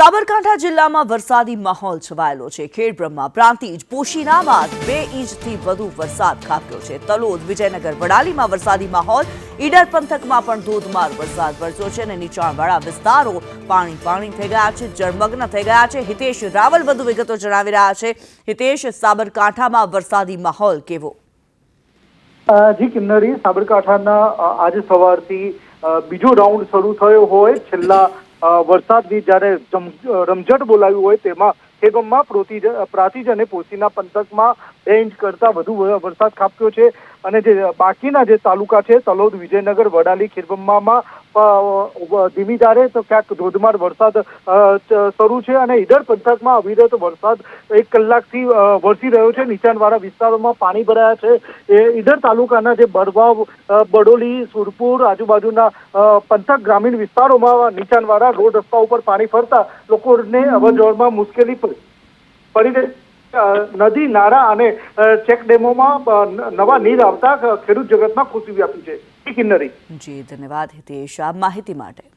સાબરકાંઠા જિલ્લામાં વરસાદી માહોલ છવાયેલો છે. ખેડબ્રહ્મા પ્રાંતિજ પોશીનામાં બે ઇંચથી વધુ વરસાદ ખાબક્યો છે. તલોદ, વિજયનગર, વડાલીમાં વરસાદી માહોલ. ઈડર પંથકમાં પણ ધોધમાર વરસાદ વરસ્યો છે અને નીચાણવાળા વિસ્તારો પાણી પાણી થઈ ગયા છે, જળમગ્ન થઈ ગયા છે. હિતેશ રાવલ વધુ વિગતો જણાવી રહ્યા છે. હિતેશ, સાબરકાંઠામાં વરસાદી માહોલ કેવો? જી, કિન્નરી, સાબરકાંઠાના આજે સવારથી બીજો રાઉન્ડ શરૂ થયો હોય. છેલ્લા વરસાદની જ્યારે રમઝટ બોલાવી હોય તેમાં ખેગમમાં પ્રોતિજ પ્રાતિજ પંથકમાં બે ઇંચ કરતા વધુ વરસાદ ખાબક્યો છે. અને જે બાકીના જે તાલુકા છે તલોદ વિજયનગર વડાલી અ, ધીમી ધારે તો ક્યાંક ધોધમાર વરસાદ શરૂ છે. અને ઈડર પંથકમાં અવિરત વરસાદ એક કલાકથી વરસી રહ્યો છે. નીચાણવાળા વિસ્તારોમાં પાણી ભરાયા છે. એ ઈડર તાલુકાના જે બરવાવ બડોલી સુરપુર આજુબાજુના પંથક ગ્રામીણ વિસ્તારોમાં નીચાણવાળા રોડ રસ્તા ઉપર પાણી ફરતા લોકોને અવરજવરમાં મુશ્કેલી પડી નદી, નાળા અને ચેક ડેમોમાં નવા નીર આવતા ખેડૂત જગતમાં ખુશી વ્યાપી છે. કિન્નરી. જી, ધન્યવાદ હિતેશ. આ માહિતી માટે